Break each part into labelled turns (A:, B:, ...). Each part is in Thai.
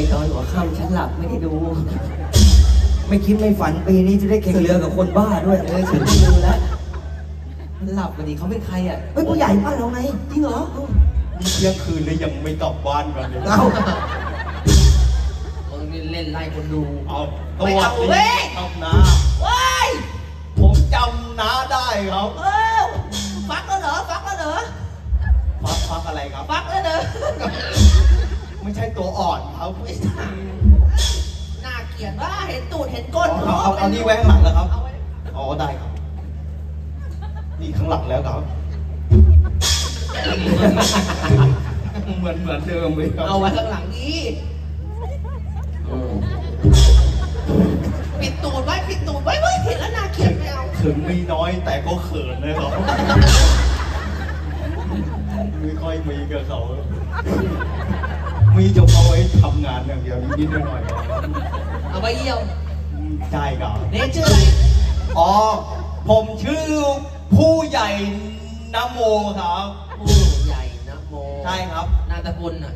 A: อ้ตอนหัวค่ำฉันหลับไม่ได้ดู
B: ไม่คิดไม่ฝันปีนี้จะได้แข่งเรือกับคนบ้าด้วย
A: เออฉันไม่ดูแล้วมันหลับกันดิเขาเป็นใครอะ
B: เฮ้ยผู้ใหญ่บ้านเราไง
A: จริงเหรอ
C: เที่ยงคืนแล้วยังไม่กลับบ้านกันเลย
B: เอ้า
D: มึงนี่เล่นไล่คนดู
C: เอา
D: ไม่เอาเว้ย
C: ครับนะ
D: เว้ย
C: ผมจำน้าได้ครับ
D: เออฟักแล้วเหรอฟักแล้วเหรอ
C: ฟักฟักอะไรครับ
D: ฟักแล้วเหรอ
C: ไม่ใช่ตัวอ่อนครับ
D: ไม่ใช่น่าเกลียดว่าเห็นตูดเห็นก้น
C: เอาเอาเอานี่ไว้ข้างหลังแล้วครับ
D: เอาไว้
C: อ๋อได้ครับ นี่ข้างหลังแล้วครับ เหมือนเหมือนเดิมเลยครับ
D: เอาไว้ข้างหลังนี้ปิดตูดไว้ปิดตูดไว้เว้ยเห็นแล้วน่าเกลียดไม่เอา
C: ถึงมีน้อยแต่ก็เขินเลยครับไม่ค่อยมีกับเขา มีจะเอาไว้ทำงานอย่างเดียวนิดๆหน่อยๆครับ
D: เอาไว้เยี่ยว
C: อืมใช่ครับ
D: เนชื่ออะไร
C: อ๋อผมชื่อผู้ใหญ่นโมครับ
D: ผู้ใหญ่นะโม
C: ใช่ครับ
D: นามตะกุลน่ะ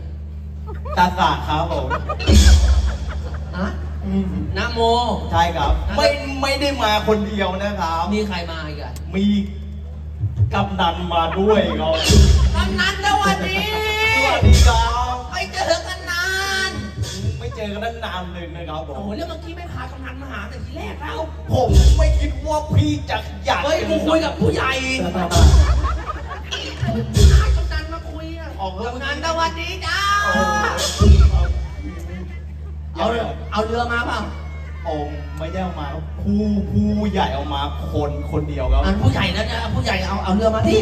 C: ตากาครับผม
D: อะ
C: อืม
D: นะโม
C: ใช่ครับ ไม่ไม่ได้มาคนเดียวนะครับ
D: มีใครมาอีกอะ
C: มีกำนันมาด้วยครับ
D: กำนันสวัสดี
C: สวัสดีครับ
D: เจอกัน
C: ตั้งนานเลยนะครับผ
D: โอ้
C: ม
D: โหแล้วเมื่อกี้ไม่พากำนันมาหาแต่ทีแรกเรา
C: ผมไม่คิดว่าพี่จะอยาก
D: เฮ้ยกูคุยกับผู้ใหญ่หากำนันมาคุยอะ
C: ออก
D: กำนันสวัสดีจ้า
C: เอา
D: เอาเอาเรือมาเปล่า
C: องไม่ได้เอามาครับผู้ผู้ใหญ่เอามาคนคนเดียวครับ
D: อันผู้ใหญ่แล้วเนี่ยผู้ใหญ่เอาเอาเรือมาที่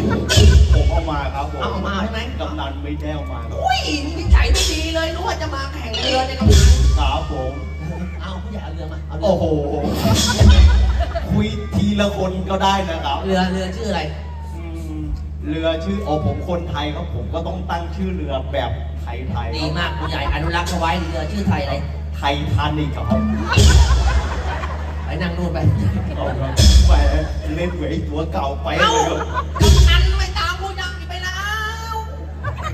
C: ผมเอามาครับผม
D: เอาออกมาใช่ไหม
C: กำนันไม่ได้เอามาครับ
D: อุ้ยนิสัยไม่ดีเลยรู้ว่าจะมาแข่งเรือในกำนัน
C: ครับผม
D: เอาผู้ใหญ่เอาเรือมาเอาเรือ
C: โอ้โหคุยทีละคนก็ได้นะครับ
D: เรือเรือชื่ออะไร
C: อืมเรือชื่อโอ้ผมคนไทยครับผมก็ต้องตั้งชื่อเรือแบบไทยๆ
D: ดีมากผู้ใหญ่อนุรักษ์เอาไว้เรือชื่อไทยอะไร
C: ไททานิกครับ
D: ไปนั่งนู่นไป
C: เอาครับแหมเล่นเหมือนไอ้ตัวเก่าไปเล
D: เอ้าย
C: ครับ
D: กำนันไม่ตามผู้ใหญ่ไปแล้ว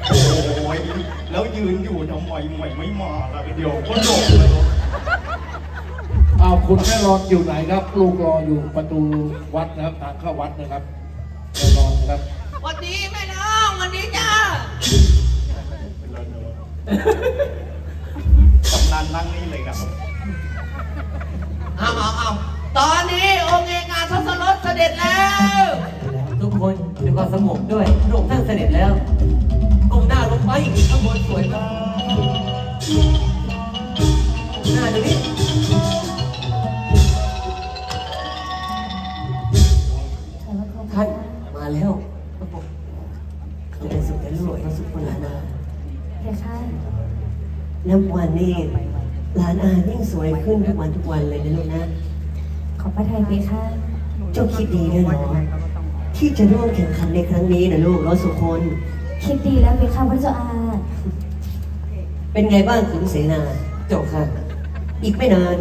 C: โอ้ยแล้วยืนอยู่ทำไมใหม่ไม่มาล่ะเดี๋ยวก็หลงเลยครับ
E: อ้าวคุณแม่รอนอยู่ไหนครับ ลูกรออยู่ประตูวัดนะครับ ทางเข้าวัดนะครับแม่รอนนะครับ
D: สวัสดีแม่น้องสวัสดีจ้า
C: กำนัน นั่งนี่เลยครับ
D: เอาเอาเอาตอนนี้องค์เอกาทศรถเสด็จแล้ว
A: ทุกคนด้วยความสงบด้วยพระองค์ท่านเสด็จแล้วก้มหน้าลงไปข้างบนสวยมากก้มหน้าดูนี่ท่านมาแล้วจะเป็นสุขจะรวยสุขคนละนา
F: เดี๋ยวค่ะ
A: นับวันนี้ หลานอายิ่งสวยขึ้นทุกวันทุกวันเลยนะลูกนะ
F: ขอพระไทยเพคะ
A: เจ้าคิดดีด้วยเหรอที่จะร่วมแข่งขันในครั้งนี้นะลูกรถสุคน
F: คิดดีแล้วเพคะพระเจ้าอา
A: เป็นไงบ้างขุนเสนาเจ้าค่ะ อีกไม่นาน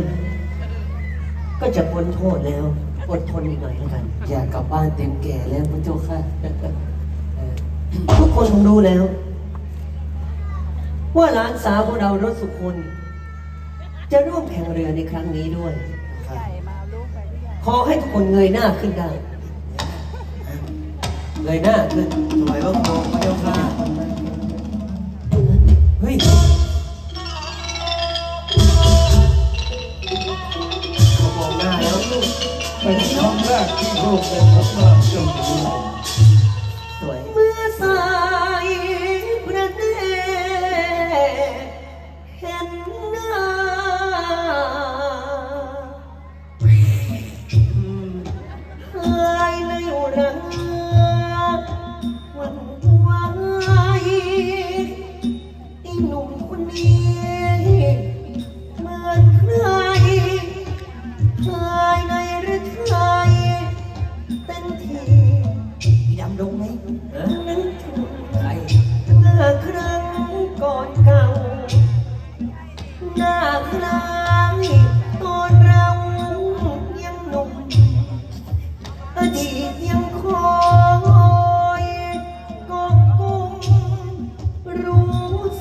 A: ก็จะพ้นโทษแล้วอดทนอีกหน่อยแล้วกัน อยากกลับบ้านเต็มแก่แล้วพระเจ้าค่ะเออทุกคนคงรู้แล้ว ว่าหลานสาวของเรารถสุคน จะร่วมแข่งเรือในครั้งนี้ด้วยขอให้ทุกคนเงยหน้าขึ้นได้ เงยหน้าขึ้น
B: สมัยว่าโกงพระเจ้าค่ะ
A: เฮ้ย
B: เขามองหน้าแล้ว
E: เป็นครั้งแรกที่ร่วมเป็นพบว่าจนถึง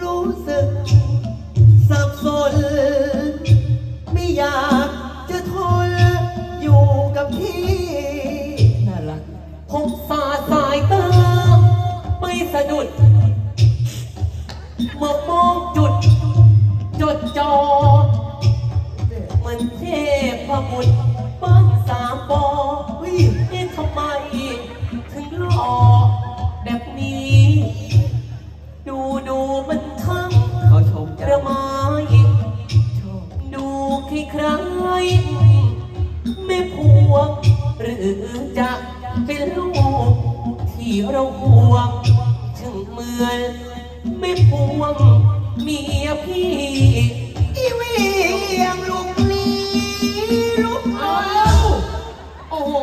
E: รู้
A: สึก จะเป็นลูกที่เราห่วงถึงเหมือนไม่พวงเมียพี่
B: อีเวียงลุงลีลุก
D: เอาโอ้โห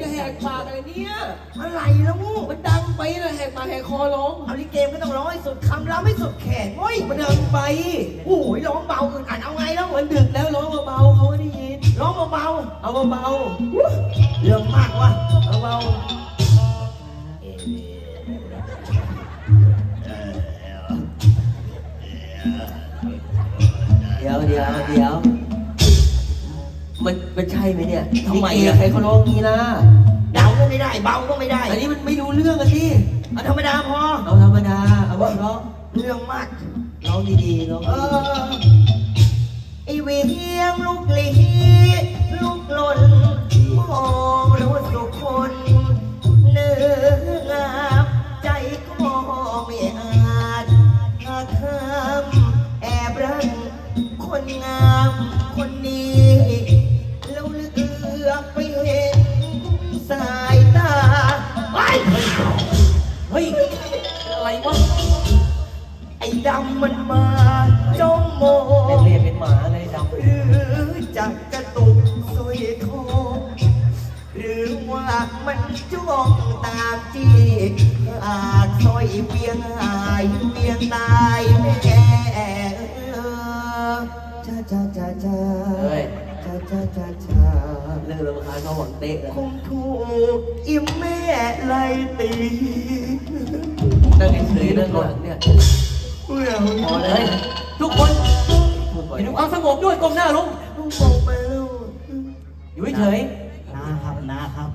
D: จะแหกปากอะไรเนี่ย
B: อะไรแล้วมู
D: มันดังไปเลยแหกปากแหกคอร้อง
B: เอาลิเกมก็ต้องร้องให้สุดคำร้องให้สุดแขนเว้ยมันดินไปโอ้ยร้องเบาอื่นอ่านเอาไงแล้ว
D: มันดึกแล้วร้องเบาๆเขาไม่ได้ยิน
B: ร้องเบา
D: เอาเบา
B: ๆเรื่องมากว่ะ
D: ๆเบา
A: เดี๋ยวเดี๋ยวเดี๋ยวมันมันใช่ไหมเนี่ย
B: ทำไม
A: ลิเก
B: อะ
A: ใครเขาร้องงี้นะ
B: เดาก็ไม่ได้ เบาก็ไม่ได้
A: อันนี้มันไม่รู้เรื่องอะสิ
B: เอาธรรมดาพอ
A: เอาธรรมดา เอาว่าร้อง
B: เรื่องมาก
A: ร้องดีๆร้อง
B: เออ มันมาจ้องมอเป็
A: น
B: ง
A: เรียกเป็นหมาเลยดำ
B: หรือจะกระตุกสวยคอหรือว่ามันจ้องตามจีอาจซอยเวียงหายเวียงตายแม่เออจ้าจ้าจ้าจ้า
A: เฮ้ย
B: จ้าจ้าจ้าจ้า
A: เรื่องรำคาญเขาหวังเตะเลย
B: คงถูกอิมแม่ไล่ตี
A: นั่งเฉยๆนั่งหลังเนี่ย
B: เมื่อ
A: พอเลย ทุกคนอยู่ในความสงบด้วยก้มหน้าลง
B: ลูกบอกไปแล้ว
A: อยู่เฉย
C: นะครับนะครับ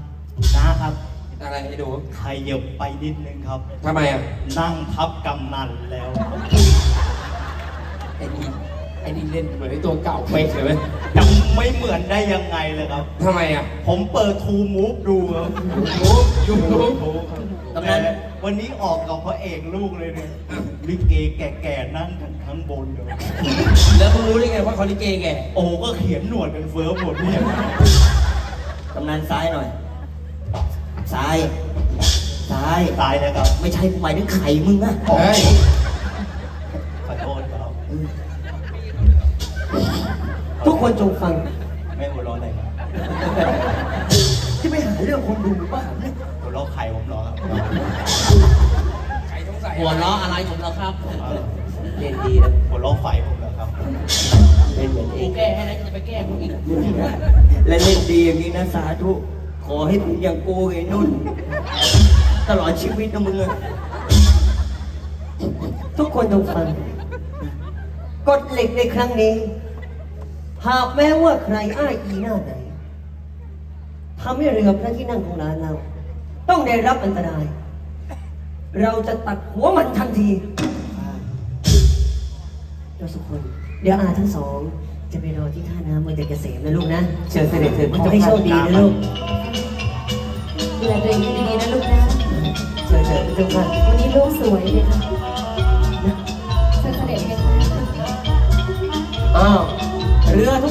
C: นะครับ
D: อะไรไอ้ดู
C: ใครเหยียบไปนิดนึงครับ
D: ทำไมอะ
C: นั่งทับกำนันแล้ว
D: ไอ้นี่ ไอ้นี่เล่นเหมือนไอ้ตัวเก่าเป๊กเลยเว้ย
C: จะไม่เหมือนได้ยังไงเลยครับ
D: ทำไมอะ
C: ผมเปิดทูมูฟดูครับ
D: ยูทูบ
C: ทูแต่วันนี้ออกกับพระเอกลูกเลยเนี่ยลิเกแก่ๆนั่งกันข้างบนเลย
D: แล้วมึงรู้ได้ไงว่าเขาลิเกแก
C: โอ้ก็เขียนหนวดเป็นเฟิร์มหมดเนี่ย
B: กำนันซ้ายหน่อย ซ้าย ซ้าย
C: ตายแล้วครับ
B: ไม่ใช่หมายถึงไข่มึงอะ
D: เฮ้ย
C: ขอโทษครับ
A: ทุก คนจงฟัง
C: ไม่หัวเร้อนเลยครับ
B: ที่ไม่หาเรื่องคนดูบ้าเนี่ย
C: หัวเร้อไข่ผมเหรอครับ
D: ใครต้องใส่
A: หัวเราะอะไรของเราครับ
C: เออ
A: เล่นดีนะ
C: หัวเร้อไฟผมเหรอครับ
A: เล่นเหมือนเอ
D: กู
A: ง
D: แก้ให้แล้วจะไปแก้กูอีก
B: และเล่นดีอย่างนี้นะสาธุขอให้เป็นอย่างกูไอ้นุ่น ตลอดชีวิตนะมึงอะ
A: ทุกคนจงฟังกฎเหล็กในครั้งนี้ หากแม้ว่าใครอ้ายอีหน้าไหนทำให้เรือพระที่นั่งของร้านเรา ต้องได้รับอันตราย เราจะตัดหัวมันทันทีเราสุกคน เดี๋ยวอาทั้งสอง จะไปรอที่ท่าน้ำเมืองเกษมนะลูกนะเชิญเสด็จเถิดขอให้โชคดีนะลูก
F: ดูแลตัวเองดีๆนะลูกนะ
A: เชิญเถิดเจ้าค่ะ
F: วันนี้ลูกสวยเลยค่ะ เ